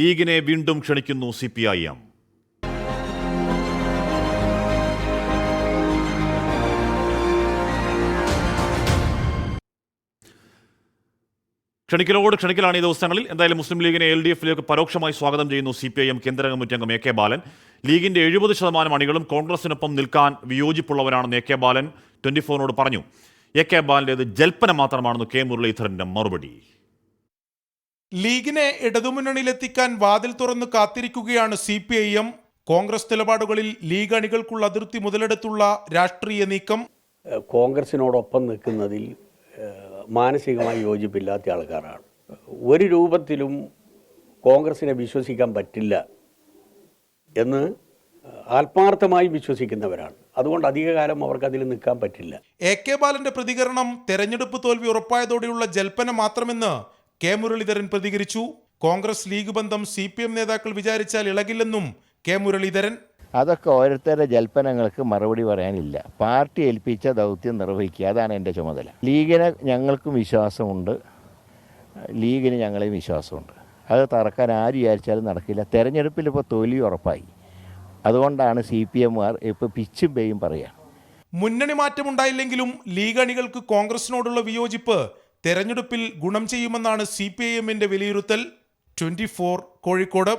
ലീഗിനെ വീണ്ടും ക്ഷണിക്കുന്നു സി പി ഐ എം. ക്ഷണിക്കലോട് ക്ഷണിക്കലാണ് ഈ ദിവസങ്ങളിൽ. എന്തായാലും മുസ്ലിം ലീഗിനെ എൽ ഡി എഫിലേക്ക് പരോക്ഷമായി സ്വാഗതം ചെയ്യുന്നു സി പി ഐ എം കേന്ദ്ര കമ്മിറ്റി അംഗം എ കെ ബാലൻ. ലീഗിന്റെ എഴുപത് ശതമാനം അണികളും കോൺഗ്രസിനൊപ്പം നിൽക്കാൻ വിയോജിപ്പുള്ളവരാണെന്ന് എ കെ ബാലൻ ട്വന്റി ഫോറിനോട് പറഞ്ഞു. എ കെ ബാലന്റേത് ജൽപ്പന മാത്രമാണെന്ന് കെ മുരളീധരന്റെ മറുപടി. ലീഗിനെ ഇടതുമുന്നണിയിലെത്തിക്കാൻ വാതിൽ തുറന്ന് കാത്തിരിക്കുകയാണ് C P I M. Congress നിലപാടുകളിൽ ലീഗ് അണികൾക്കുള്ള അതിർത്തി മുതലെടുത്തുള്ള രാഷ്ട്രീയ നീക്കം. കോൺഗ്രസിനോടൊപ്പം നിൽക്കുന്നതിൽ മാനസികമായി യോജിപ്പില്ലാത്ത ആൾക്കാരാണ്. ഒരു രൂപത്തിലും കോൺഗ്രസിനെ വിശ്വസിക്കാൻ പറ്റില്ല എന്ന് ആത്മാർത്ഥമായി വിശ്വസിക്കുന്നവരാണ്. അതുകൊണ്ട് അധികകാലം അവർക്ക് അതിൽ നിൽക്കാൻ പറ്റില്ല. എ കെ ബാലന്റെ പ്രതികരണം തെരഞ്ഞെടുപ്പ് തോൽവി ഉറപ്പായതോടെയുള്ള ജൽപ്പന മാത്രമെന്ന് കെ മുരളീധരൻ പ്രതികരിച്ചു. കോൺഗ്രസ് ലീഗ് ബന്ധം സി പി എം നേതാക്കൾ വിചാരിച്ചാൽ ഇളകില്ലെന്നും കെ മുരളീധരൻ. അതൊക്കെ ഓരോരുത്തരുടെ ജൽപ്പനങ്ങൾക്ക് മറുപടി പറയാനില്ല. പാർട്ടി ഏൽപ്പിച്ച ദൗത്യം നിർവഹിക്കുക അതാണ് എന്റെ ചുമതല. ലീഗിന് ഞങ്ങൾക്കും വിശ്വാസമുണ്ട്. ലീഗിന് ഞങ്ങളെയും വിശ്വാസമുണ്ട്. അത് തറക്കാൻ ആര് വിചാരിച്ചാലും നടക്കില്ല. തെരഞ്ഞെടുപ്പിൽ ഇപ്പോൾ തോൽവി ഉറപ്പായി. അതുകൊണ്ടാണ് സി പി എമ്മുകാർ ഇപ്പോൾ പിച്ചും പേയും പറയുക. മുന്നണി മാറ്റമുണ്ടായില്ലെങ്കിലും ലീഗ് അണികൾക്ക് കോൺഗ്രസിനോടുള്ള വിയോജിപ്പ് തെരഞ്ഞെടുപ്പിൽ ഗുണം ചെയ്യുമെന്നാണ് സി പി ഐ എമ്മിന്റെ വിലയിരുത്തൽ. Twenty four Kozhikode.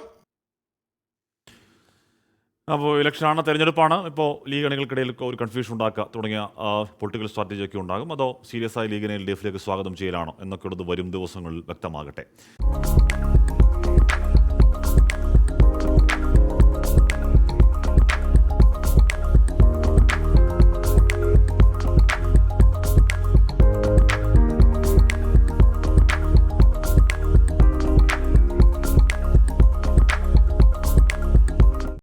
അപ്പോൾ ഇലക്ഷനാണ് തെരഞ്ഞെടുപ്പാണ്. ഇപ്പോൾ ലീഗ് അണികൾക്കിടയിൽ ഒരു കൺഫ്യൂഷൻ ഉണ്ടാക്കുക തുടങ്ങിയ പൊളിറ്റിക്കൽ സ്ട്രാറ്റജി ഒക്കെ ഉണ്ടാകും. അതോ സീരിയസ് ആയി ലീഗിനെ എൽ ഡി എഫിലേക്ക് സ്വാഗതം ചെയ്യലാണോ എന്നൊക്കെ ഉള്ളത് വരും ദിവസങ്ങളിൽ വ്യക്തമാകട്ടെ.